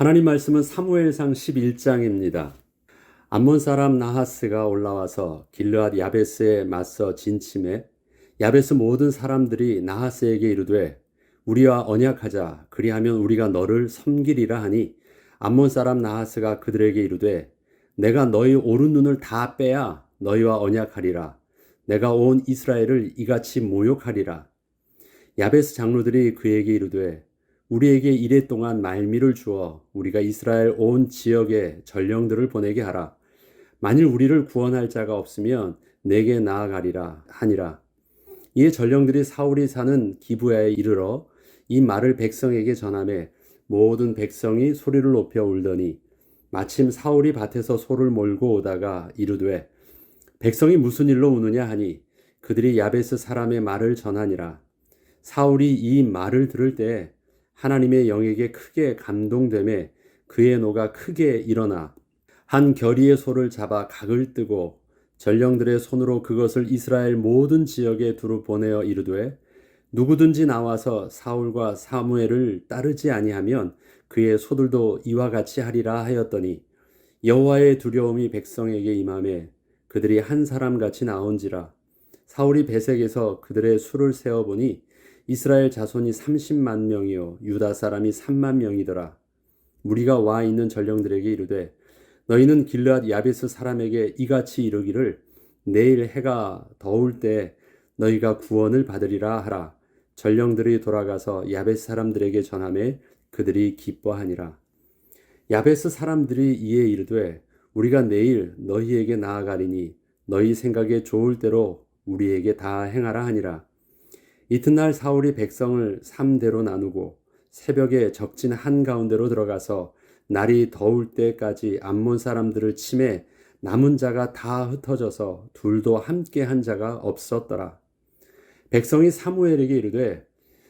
하나님 말씀은 사무엘상 11장입니다. 암몬 사람 나하스가 올라와서 길르앗 야베스에 맞서 진침해 야베스 모든 사람들이 나하스에게 이르되 우리와 언약하자. 그리하면 우리가 너를 섬기리라 하니 암몬 사람 나하스가 그들에게 이르되 내가 너희 오른 눈을 다 빼야 너희와 언약하리라. 내가 온 이스라엘을 이같이 모욕하리라. 야베스 장로들이 그에게 이르되 우리에게 이래 동안 말미를 주어 우리가 이스라엘 온 지역에 전령들을 보내게 하라. 만일 우리를 구원할 자가 없으면 내게 나아가리라 하니라. 이에 전령들이 사울이 사는 기부야에 이르러 이 말을 백성에게 전함에 모든 백성이 소리를 높여 울더니 마침 사울이 밭에서 소를 몰고 오다가 이르되 백성이 무슨 일로 우느냐 하니 그들이 야베스 사람의 말을 전하니라. 사울이 이 말을 들을 때 하나님의 영에게 크게 감동됨에 그의 노가 크게 일어나 한 결의의 소를 잡아 각을 뜨고 전령들의 손으로 그것을 이스라엘 모든 지역에 두루 보내어 이르되 누구든지 나와서 사울과 사무엘을 따르지 아니하면 그의 소들도 이와 같이 하리라 하였더니 여호와의 두려움이 백성에게 임함에 그들이 한 사람 같이 나온지라. 사울이 베색에서 그들의 수를 세어 보니 이스라엘 자손이 30만 명이요 유다 사람이 3만 명이더라. 무리가 와 있는 전령들에게 이르되 너희는 길르앗 야베스 사람에게 이같이 이르기를 내일 해가 더울 때 너희가 구원을 받으리라 하라. 전령들이 돌아가서 야베스 사람들에게 전함에 그들이 기뻐하니라. 야베스 사람들이 이에 이르되 우리가 내일 너희에게 나아가리니 너희 생각에 좋을 대로 우리에게 다 행하라 하니라. 이튿날 사울이 백성을 삼대로 나누고 새벽에 적진 한가운데로 들어가서 날이 더울 때까지 암몬 사람들을 침해 남은 자가 다 흩어져서 둘도 함께 한 자가 없었더라. 백성이 사무엘에게 이르되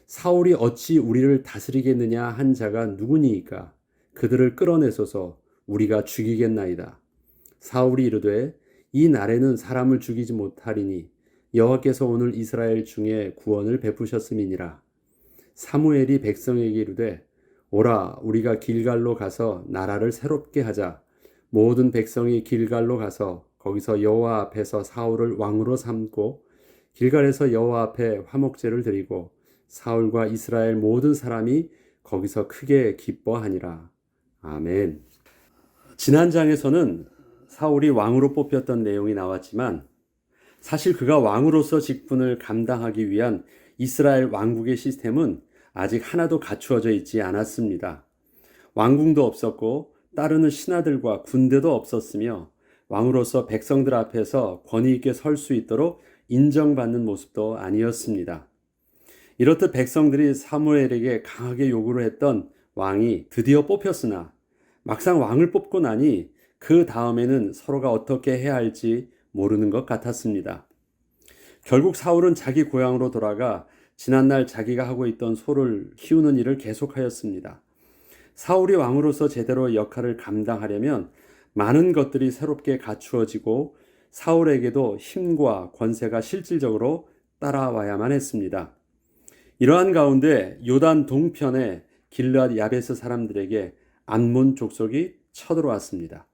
사울이 어찌 우리를 다스리겠느냐 한 자가 누구니이까 그들을 끌어내소서 우리가 죽이겠나이다. 사울이 이르되 이 날에는 사람을 죽이지 못하리니 여호와께서 오늘 이스라엘 중에 구원을 베푸셨음이니라. 사무엘이 백성에게 이르되 오라 우리가 길갈로 가서 나라를 새롭게 하자. 모든 백성이 길갈로 가서 거기서 여호와 앞에서 사울을 왕으로 삼고 길갈에서 여호와 앞에 화목제를 드리고 사울과 이스라엘 모든 사람이 거기서 크게 기뻐하니라. 아멘. 지난 장에서는 사울이 왕으로 뽑혔던 내용이 나왔지만 사실 그가 왕으로서 직분을 감당하기 위한 이스라엘 왕국의 시스템은 아직 하나도 갖추어져 있지 않았습니다. 왕궁도 없었고 따르는 신하들과 군대도 없었으며 왕으로서 백성들 앞에서 권위 있게 설 수 있도록 인정받는 모습도 아니었습니다. 이렇듯 백성들이 사무엘에게 강하게 요구를 했던 왕이 드디어 뽑혔으나 막상 왕을 뽑고 나니 그 다음에는 서로가 어떻게 해야 할지 모르는 것 같았습니다. 결국 사울은 자기 고향으로 돌아가 지난날 자기가 하고 있던 소를 키우는 일을 계속하였습니다. 사울이 왕으로서 제대로 역할을 감당하려면 많은 것들이 새롭게 갖추어지고 사울에게도 힘과 권세가 실질적으로 따라와야만 했습니다. 이러한 가운데 요단 동편의 길르앗 야베스 사람들에게 안몬 족속이 쳐들어왔습니다.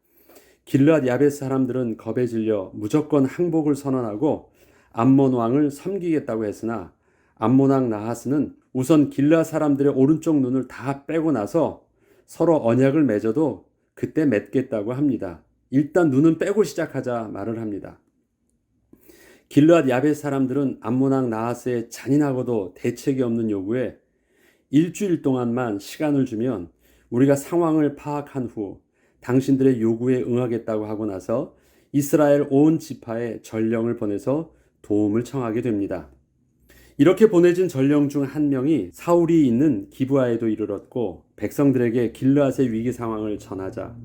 길르앗 야베스 사람들은 겁에 질려 무조건 항복을 선언하고 암몬 왕을 섬기겠다고 했으나 암몬 왕 나하스는 우선 길르앗 사람들의 오른쪽 눈을 다 빼고 나서 서로 언약을 맺어도 그때 맺겠다고 합니다. 일단 눈은 빼고 시작하자 말을 합니다. 길르앗 야베스 사람들은 암몬 왕 나하스의 잔인하고도 대책이 없는 요구에 일주일 동안만 시간을 주면 우리가 상황을 파악한 후 당신들의 요구에 응하겠다고 하고 나서 이스라엘 온 지파에 전령을 보내서 도움을 청하게 됩니다. 이렇게 보내진 전령 중 한 명이 사울이 있는 기부아에도 이르렀고 백성들에게 길르앗의 위기 상황을 전하자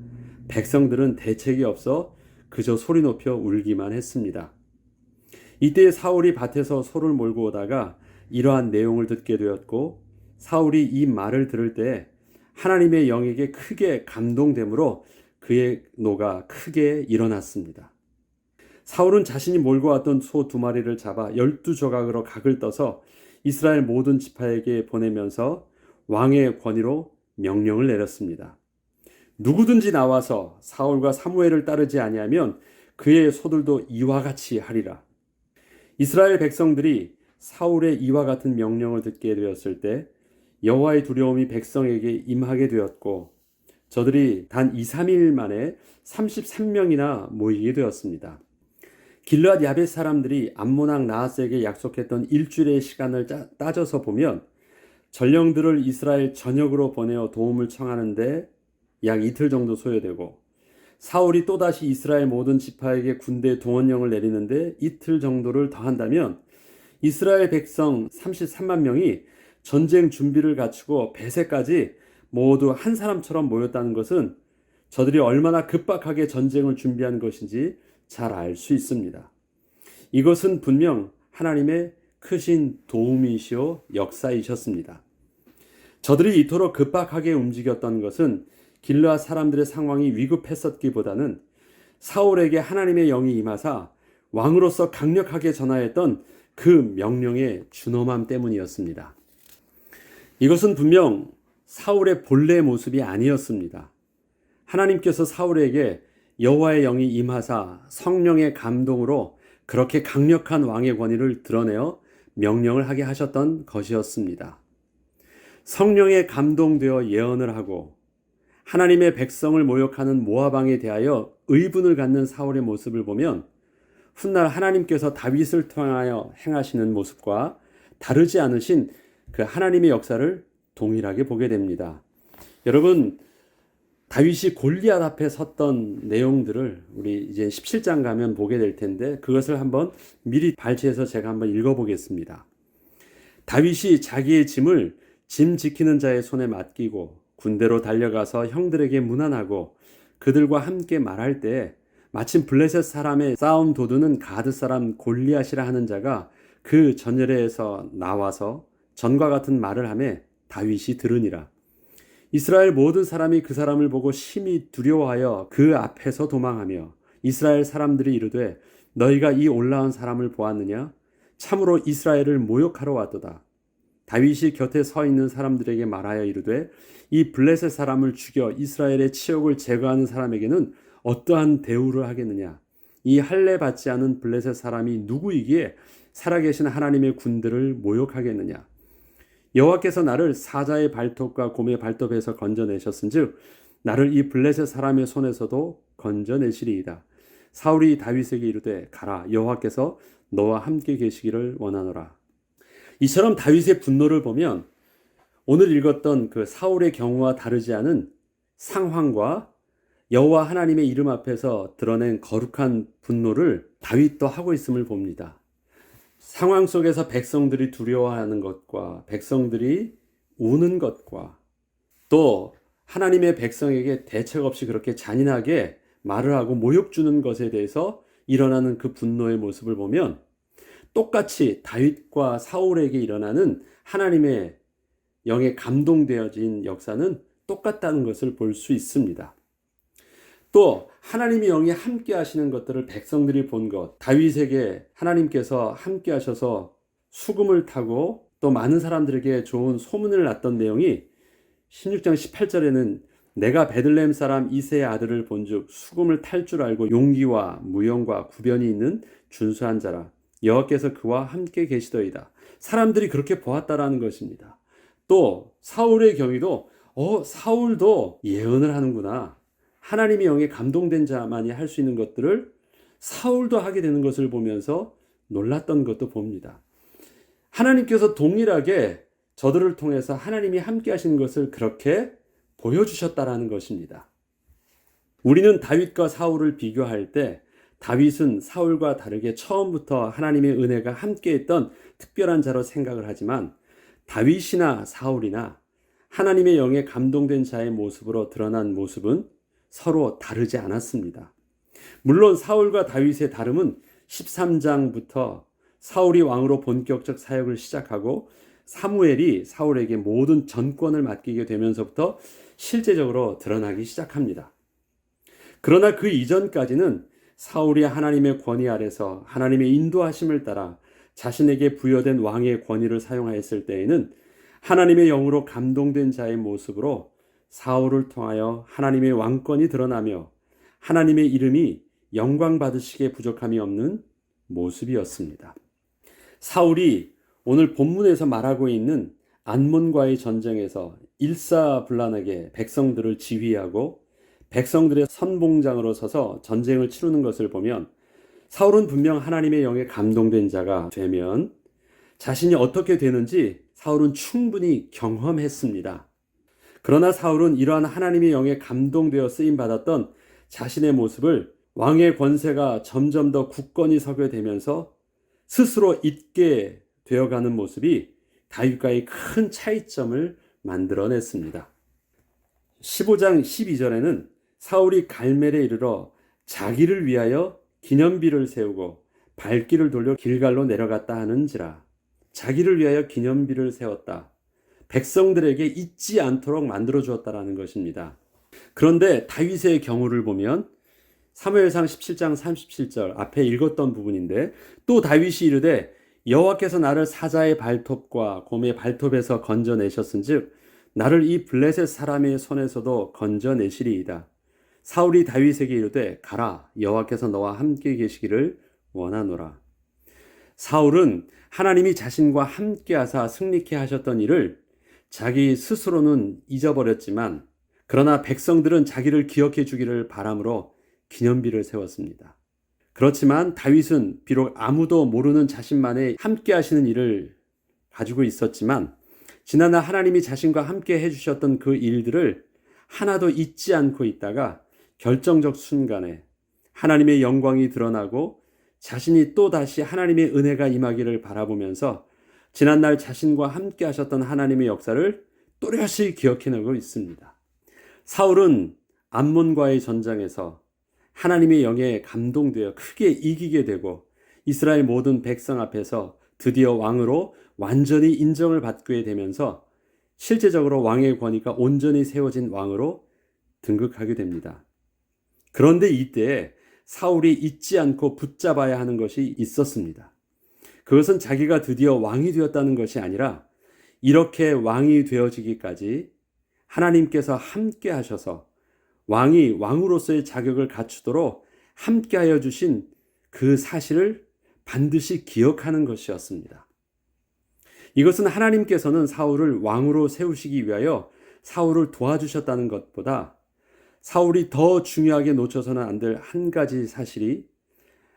백성들은 대책이 없어 그저 소리 높여 울기만 했습니다. 이때 사울이 밭에서 소를 몰고 오다가 이러한 내용을 듣게 되었고 사울이 이 말을 들을 때 하나님의 영에게 크게 감동되므로 그의 노가 크게 일어났습니다. 사울은 자신이 몰고 왔던 소 두 마리를 잡아 열두 조각으로 각을 떠서 이스라엘 모든 지파에게 보내면서 왕의 권위로 명령을 내렸습니다. 누구든지 나와서 사울과 사무엘을 따르지 아니하면 그의 소들도 이와 같이 하리라. 이스라엘 백성들이 사울의 이와 같은 명령을 듣게 되었을 때 여호와의 두려움이 백성에게 임하게 되었고 저들이 단 2, 3일 만에 33명이나 모이게 되었습니다. 길르앗 야벳 사람들이 암모낭 나하스에게 약속했던 일주일의 시간을 따져서 보면 전령들을 이스라엘 전역으로 보내어 도움을 청하는데 약 이틀 정도 소요되고 사울이 또다시 이스라엘 모든 지파에게 군대 동원령을 내리는데 이틀 정도를 더한다면 이스라엘 백성 33만 명이 전쟁 준비를 갖추고 배세까지 모두 한 사람처럼 모였다는 것은 저들이 얼마나 급박하게 전쟁을 준비한 것인지 잘 알 수 있습니다. 이것은 분명 하나님의 크신 도움이시오 역사이셨습니다. 저들이 이토록 급박하게 움직였던 것은 길르앗 사람들의 상황이 위급했었기보다는 사울에게 하나님의 영이 임하사 왕으로서 강력하게 전하였던 그 명령의 준엄함 때문이었습니다. 이것은 분명 사울의 본래 모습이 아니었습니다. 하나님께서 사울에게 여호와의 영이 임하사 성령의 감동으로 그렇게 강력한 왕의 권위를 드러내어 명령을 하게 하셨던 것이었습니다. 성령에 감동되어 예언을 하고 하나님의 백성을 모욕하는 모아방에 대하여 의분을 갖는 사울의 모습을 보면 훗날 하나님께서 다윗을 통하여 행하시는 모습과 다르지 않으신 그 하나님의 역사를 동일하게 보게 됩니다. 여러분 다윗이 골리앗 앞에 섰던 내용들을 우리 이제 17장 가면 보게 될 텐데 그것을 한번 미리 발췌해서 제가 한번 읽어 보겠습니다. 다윗이 자기의 짐을 짐 지키는 자의 손에 맡기고 군대로 달려가서 형들에게 무난하고 그들과 함께 말할 때 마침 블레셋 사람의 싸움 도두는 가드 사람 골리앗이라 하는 자가 그 전열에서 나와서 전과 같은 말을 하매 다윗이 들으니라. 이스라엘 모든 사람이 그 사람을 보고 심히 두려워하여 그 앞에서 도망하며 이스라엘 사람들이 이르되 너희가 이 올라온 사람을 보았느냐? 참으로 이스라엘을 모욕하러 왔도다. 다윗이 곁에 서 있는 사람들에게 말하여 이르되 이 블레셋 사람을 죽여 이스라엘의 치욕을 제거하는 사람에게는 어떠한 대우를 하겠느냐? 이 할례 받지 않은 블레셋 사람이 누구이기에 살아계신 하나님의 군들을 모욕하겠느냐? 여호와께서 나를 사자의 발톱과 곰의 발톱에서 건져내셨은즉 나를 이 블레셋 사람의 손에서도 건져내시리이다. 사울이 다윗에게 이르되 가라 여호와께서 너와 함께 계시기를 원하노라. 이처럼 다윗의 분노를 보면 오늘 읽었던 그 사울의 경우와 다르지 않은 상황과 여호와 하나님의 이름 앞에서 드러낸 거룩한 분노를 다윗도 하고 있음을 봅니다. 상황 속에서 백성들이 두려워하는 것과 백성들이 우는 것과 또 하나님의 백성에게 대책 없이 그렇게 잔인하게 말을 하고 모욕 주는 것에 대해서 일어나는 그 분노의 모습을 보면 똑같이 다윗과 사울에게 일어나는 하나님의 영에 감동되어진 역사는 똑같다는 것을 볼 수 있습니다. 또 하나님의 영이 함께 하시는 것들을 백성들이 본 것, 다윗에게 하나님께서 함께 하셔서 수금을 타고 또 많은 사람들에게 좋은 소문을 났던 내용이 16장 18절에는 내가 베들레헴 사람 이세의 아들을 본즉 수금을 탈 줄 알고 용기와 무용과 구변이 있는 준수한 자라 여호와께서 그와 함께 계시더이다. 사람들이 그렇게 보았다라는 것입니다. 또 사울의 경위도 어 사울도 예언을 하는구나. 하나님의 영에 감동된 자만이 할 수 있는 것들을 사울도 하게 되는 것을 보면서 놀랐던 것도 봅니다. 하나님께서 동일하게 저들을 통해서 하나님이 함께 하시는 것을 그렇게 보여주셨다라는 것입니다. 우리는 다윗과 사울을 비교할 때 다윗은 사울과 다르게 처음부터 하나님의 은혜가 함께 했던 특별한 자로 생각을 하지만 다윗이나 사울이나 하나님의 영에 감동된 자의 모습으로 드러난 모습은 서로 다르지 않았습니다. 물론 사울과 다윗의 다름은 13장부터 사울이 왕으로 본격적 사역을 시작하고 사무엘이 사울에게 모든 전권을 맡기게 되면서부터 실제적으로 드러나기 시작합니다. 그러나 그 이전까지는 사울이 하나님의 권위 아래서 하나님의 인도하심을 따라 자신에게 부여된 왕의 권위를 사용하였을 때에는 하나님의 영으로 감동된 자의 모습으로 사울을 통하여 하나님의 왕권이 드러나며 하나님의 이름이 영광 받으시기에 부족함이 없는 모습이었습니다. 사울이 오늘 본문에서 말하고 있는 안몬과의 전쟁에서 일사불란하게 백성들을 지휘하고 백성들의 선봉장으로 서서 전쟁을 치르는 것을 보면 사울은 분명 하나님의 영에 감동된 자가 되면 자신이 어떻게 되는지 사울은 충분히 경험했습니다. 그러나 사울은 이러한 하나님의 영에 감동되어 쓰임 받았던 자신의 모습을 왕의 권세가 점점 더 굳건히 서게 되면서 스스로 잊게 되어가는 모습이 다윗과의 큰 차이점을 만들어냈습니다. 15장 12절에는 사울이 갈멜에 이르러 자기를 위하여 기념비를 세우고 발길을 돌려 길갈로 내려갔다 하는지라 자기를 위하여 기념비를 세웠다. 백성들에게 잊지 않도록 만들어 주었다라는 것입니다. 그런데 다윗의 경우를 보면 사무엘상 17장 37절 앞에 읽었던 부분인데 또 다윗이 이르되 여호와께서 나를 사자의 발톱과 곰의 발톱에서 건져내셨은즉 나를 이 블레셋 사람의 손에서도 건져내시리이다. 사울이 다윗에게 이르되 가라 여호와께서 너와 함께 계시기를 원하노라. 사울은 하나님이 자신과 함께 하사 승리케 하셨던 일을 자기 스스로는 잊어버렸지만 그러나 백성들은 자기를 기억해 주기를 바람으로 기념비를 세웠습니다. 그렇지만 다윗은 비록 아무도 모르는 자신만의 함께 하시는 일을 가지고 있었지만 지난날 하나님이 자신과 함께 해주셨던 그 일들을 하나도 잊지 않고 있다가 결정적 순간에 하나님의 영광이 드러나고 자신이 또 다시 하나님의 은혜가 임하기를 바라보면서 지난날 자신과 함께 하셨던 하나님의 역사를 또렷이 기억해내고 있습니다. 사울은 암몬과의 전장에서 하나님의 영에 감동되어 크게 이기게 되고 이스라엘 모든 백성 앞에서 드디어 왕으로 완전히 인정을 받게 되면서 실제적으로 왕의 권위가 온전히 세워진 왕으로 등극하게 됩니다. 그런데 이때 사울이 잊지 않고 붙잡아야 하는 것이 있었습니다. 그것은 자기가 드디어 왕이 되었다는 것이 아니라 이렇게 왕이 되어지기까지 하나님께서 함께 하셔서 왕이 왕으로서의 자격을 갖추도록 함께 하여 주신 그 사실을 반드시 기억하는 것이었습니다. 이것은 하나님께서는 사울을 왕으로 세우시기 위하여 사울을 도와주셨다는 것보다 사울이 더 중요하게 놓쳐서는 안 될 한 가지 사실이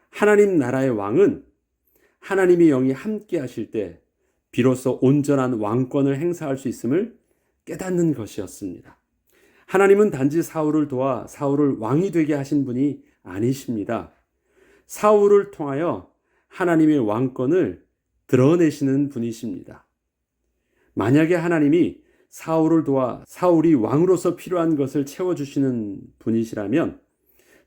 하나님 나라의 왕은 하나님의 영이 함께 하실 때 비로소 온전한 왕권을 행사할 수 있음을 깨닫는 것이었습니다. 하나님은 단지 사울을 도와 사울을 왕이 되게 하신 분이 아니십니다. 사울을 통하여 하나님의 왕권을 드러내시는 분이십니다. 만약에 하나님이 사울을 도와 사울이 왕으로서 필요한 것을 채워주시는 분이시라면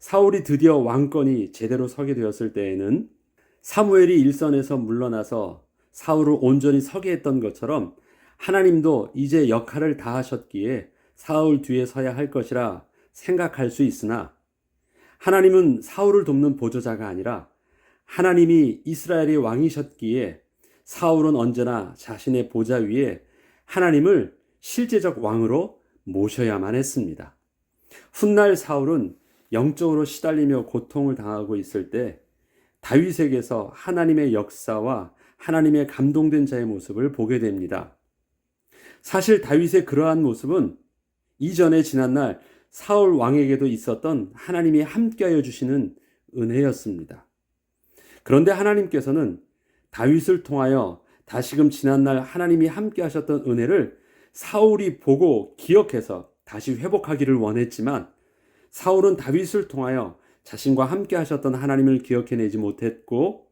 사울이 드디어 왕권이 제대로 서게 되었을 때에는 사무엘이 일선에서 물러나서 사울을 온전히 서게 했던 것처럼 하나님도 이제 역할을 다 하셨기에 사울 뒤에 서야 할 것이라 생각할 수 있으나 하나님은 사울을 돕는 보조자가 아니라 하나님이 이스라엘의 왕이셨기에 사울은 언제나 자신의 보좌 위에 하나님을 실제적 왕으로 모셔야만 했습니다. 훗날 사울은 영적으로 시달리며 고통을 당하고 있을 때 다윗에게서 하나님의 역사와 하나님의 감동된 자의 모습을 보게 됩니다. 사실 다윗의 그러한 모습은 이전에 지난날 사울 왕에게도 있었던 하나님이 함께하여 주시는 은혜였습니다. 그런데 하나님께서는 다윗을 통하여 다시금 지난날 하나님이 함께 하셨던 은혜를 사울이 보고 기억해서 다시 회복하기를 원했지만 사울은 다윗을 통하여 자신과 함께 하셨던 하나님을 기억해내지 못했고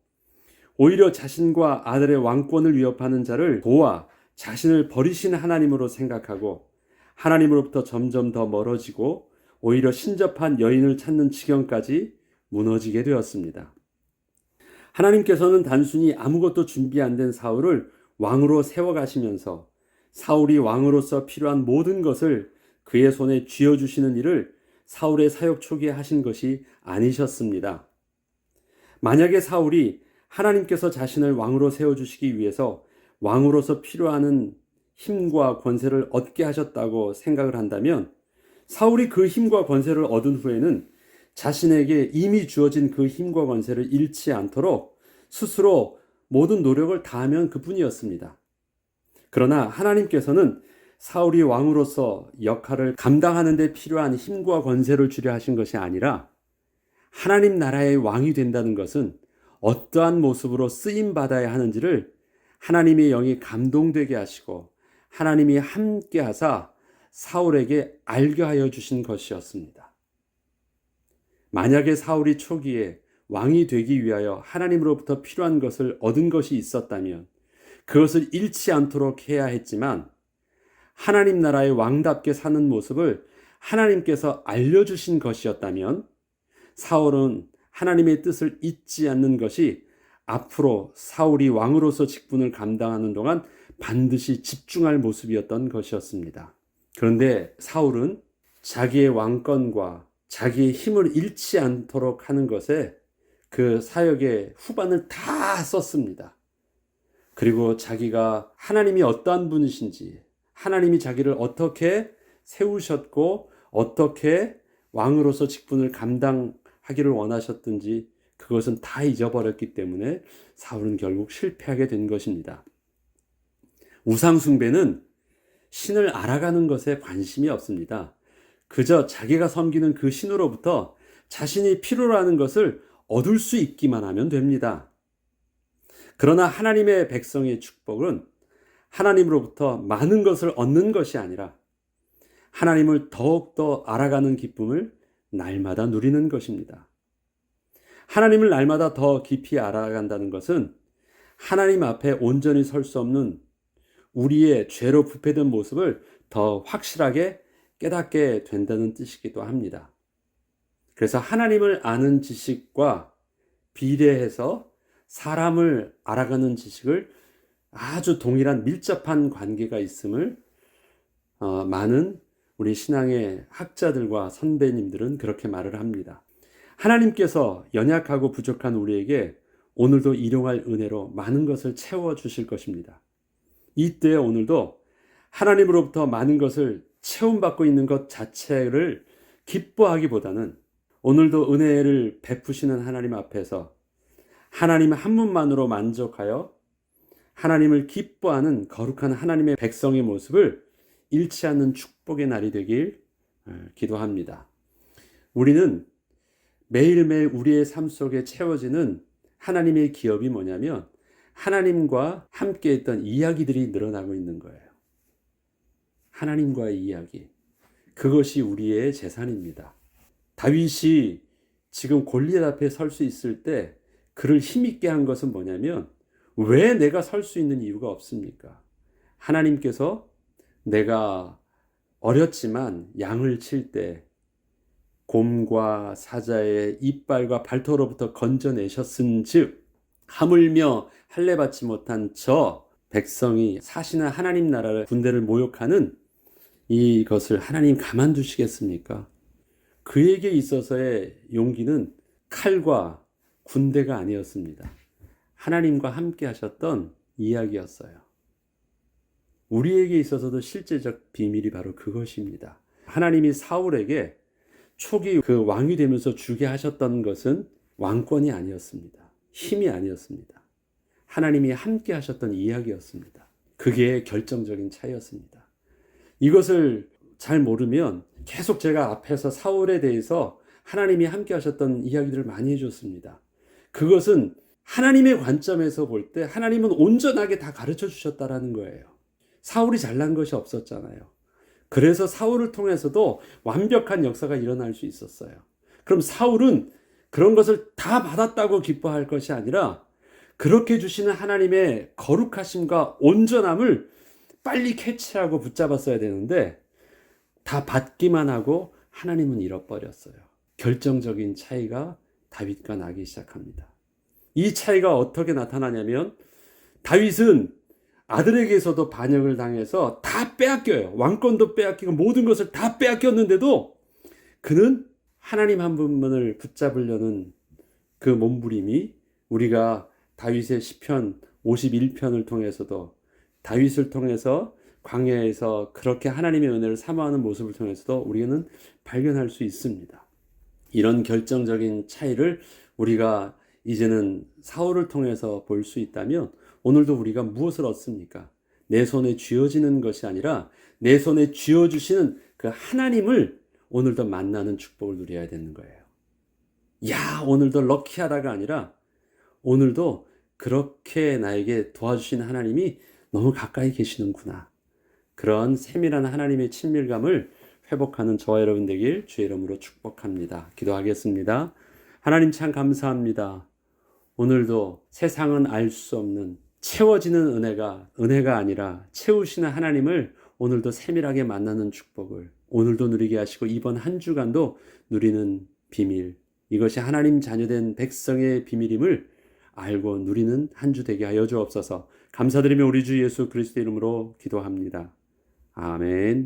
오히려 자신과 아들의 왕권을 위협하는 자를 도와 자신을 버리신 하나님으로 생각하고 하나님으로부터 점점 더 멀어지고 오히려 신접한 여인을 찾는 지경까지 무너지게 되었습니다. 하나님께서는 단순히 아무것도 준비 안 된 사울을 왕으로 세워가시면서 사울이 왕으로서 필요한 모든 것을 그의 손에 쥐어주시는 일을 사울의 사역 초기에 하신 것이 아니셨습니다. 만약에 사울이 하나님께서 자신을 왕으로 세워주시기 위해서 왕으로서 필요하는 힘과 권세를 얻게 하셨다고 생각을 한다면 사울이 그 힘과 권세를 얻은 후에는 자신에게 이미 주어진 그 힘과 권세를 잃지 않도록 스스로 모든 노력을 다하면 그뿐이었습니다. 그러나 하나님께서는 사울이 왕으로서 역할을 감당하는 데 필요한 힘과 권세를 주려 하신 것이 아니라 하나님 나라의 왕이 된다는 것은 어떠한 모습으로 쓰임 받아야 하는지를 하나님의 영이 감동되게 하시고 하나님이 함께 하사 사울에게 알게 하여 주신 것이었습니다. 만약에 사울이 초기에 왕이 되기 위하여 하나님으로부터 필요한 것을 얻은 것이 있었다면 그것을 잃지 않도록 해야 했지만 하나님 나라의 왕답게 사는 모습을 하나님께서 알려주신 것이었다면 사울은 하나님의 뜻을 잊지 않는 것이 앞으로 사울이 왕으로서 직분을 감당하는 동안 반드시 집중할 모습이었던 것이었습니다. 그런데 사울은 자기의 왕권과 자기의 힘을 잃지 않도록 하는 것에 그 사역의 후반을 다 썼습니다. 그리고 자기가 하나님이 어떠한 분이신지, 하나님이 자기를 어떻게 세우셨고, 어떻게 왕으로서 직분을 감당하기를 원하셨든지, 그것은 다 잊어버렸기 때문에 사울은 결국 실패하게 된 것입니다. 우상숭배는 신을 알아가는 것에 관심이 없습니다. 그저 자기가 섬기는 그 신으로부터 자신이 필요로 하는 것을 얻을 수 있기만 하면 됩니다. 그러나 하나님의 백성의 축복은 하나님으로부터 많은 것을 얻는 것이 아니라 하나님을 더욱더 알아가는 기쁨을 날마다 누리는 것입니다. 하나님을 날마다 더 깊이 알아간다는 것은 하나님 앞에 온전히 설 수 없는 우리의 죄로 부패된 모습을 더 확실하게 깨닫게 된다는 뜻이기도 합니다. 그래서 하나님을 아는 지식과 비례해서 사람을 알아가는 지식을 아주 동일한 밀접한 관계가 있음을 어, 많은 우리 신앙의 학자들과 선배님들은 그렇게 말을 합니다. 하나님께서 연약하고 부족한 우리에게 오늘도 일용할 은혜로 많은 것을 채워 주실 것입니다. 이때 오늘도 하나님으로부터 많은 것을 채움받고 있는 것 자체를 기뻐하기보다는 오늘도 은혜를 베푸시는 하나님 앞에서 하나님 한 분만으로 만족하여 하나님을 기뻐하는 거룩한 하나님의 백성의 모습을 잃지 않는 축복의 날이 되길 어, 기도합니다. 우리는 매일매일 우리의 삶 속에 채워지는 하나님의 기업이 뭐냐면 하나님과 함께 했던 이야기들이 늘어나고 있는 거예요. 하나님과의 이야기. 그것이 우리의 재산입니다. 다윗이 지금 골리앗 앞에 설 수 있을 때 그를 힘있게 한 것은 뭐냐면 왜 내가 설 수 있는 이유가 없습니까? 하나님께서 내가 어렸지만 양을 칠 때 곰과 사자의 이빨과 발토로부터 건져내셨은 즉 하물며 할례 받지 못한 저 백성이 사시는 하나님 나라를 군대를 모욕하는 이것을 하나님 가만두시겠습니까? 그에게 있어서의 용기는 칼과 군대가 아니었습니다. 하나님과 함께 하셨던 이야기였어요. 우리에게 있어서도 실제적 비밀이 바로 그것입니다. 하나님이 사울에게 초기 그 왕이 되면서 주게 하셨던 것은 왕권이 아니었습니다. 힘이 아니었습니다. 하나님이 함께 하셨던 이야기였습니다. 그게 결정적인 차이였습니다. 이것을 잘 모르면 계속 제가 앞에서 사울에 대해서 하나님이 함께 하셨던 이야기들을 많이 해줬습니다. 그것은 하나님의 관점에서 볼 때 하나님은 온전하게 다 가르쳐 주셨다라는 거예요. 사울이 잘난 것이 없었잖아요. 그래서 사울을 통해서도 완벽한 역사가 일어날 수 있었어요. 그럼 사울은 그런 것을 다 받았다고 기뻐할 것이 아니라 그렇게 주시는 하나님의 거룩하심과 온전함을 빨리 캐치하고 붙잡았어야 되는데 다 받기만 하고 하나님은 잃어버렸어요. 결정적인 차이가 다윗과 나기 시작합니다. 이 차이가 어떻게 나타나냐면 다윗은 아들에게서도 반역을 당해서 다 빼앗겨요. 왕권도 빼앗기고 모든 것을 다 빼앗겼는데도 그는 하나님 한 분만을 붙잡으려는 그 몸부림이 우리가 다윗의 시편 51편을 통해서도 다윗을 통해서 광야에서 그렇게 하나님의 은혜를 사모하는 모습을 통해서도 우리는 발견할 수 있습니다. 이런 결정적인 차이를 우리가 이제는 사울을 통해서 볼 수 있다면 오늘도 우리가 무엇을 얻습니까? 내 손에 쥐어지는 것이 아니라 내 손에 쥐어주시는 그 하나님을 오늘도 만나는 축복을 누려야 되는 거예요. 야, 오늘도 럭키하다가 아니라 오늘도 그렇게 나에게 도와주신 하나님이 너무 가까이 계시는구나. 그런 세밀한 하나님의 친밀감을 회복하는 저와 여러분 되길 주의 이름으로 축복합니다. 기도하겠습니다. 하나님 참 감사합니다. 오늘도 세상은 알 수 없는 채워지는 은혜가 은혜가 아니라 채우시는 하나님을 오늘도 세밀하게 만나는 축복을 오늘도 누리게 하시고 이번 한 주간도 누리는 비밀 이것이 하나님 자녀된 백성의 비밀임을 알고 누리는 한 주 되게 하여 주옵소서. 감사드리며 우리 주 예수 그리스도 이름으로 기도합니다. 아멘.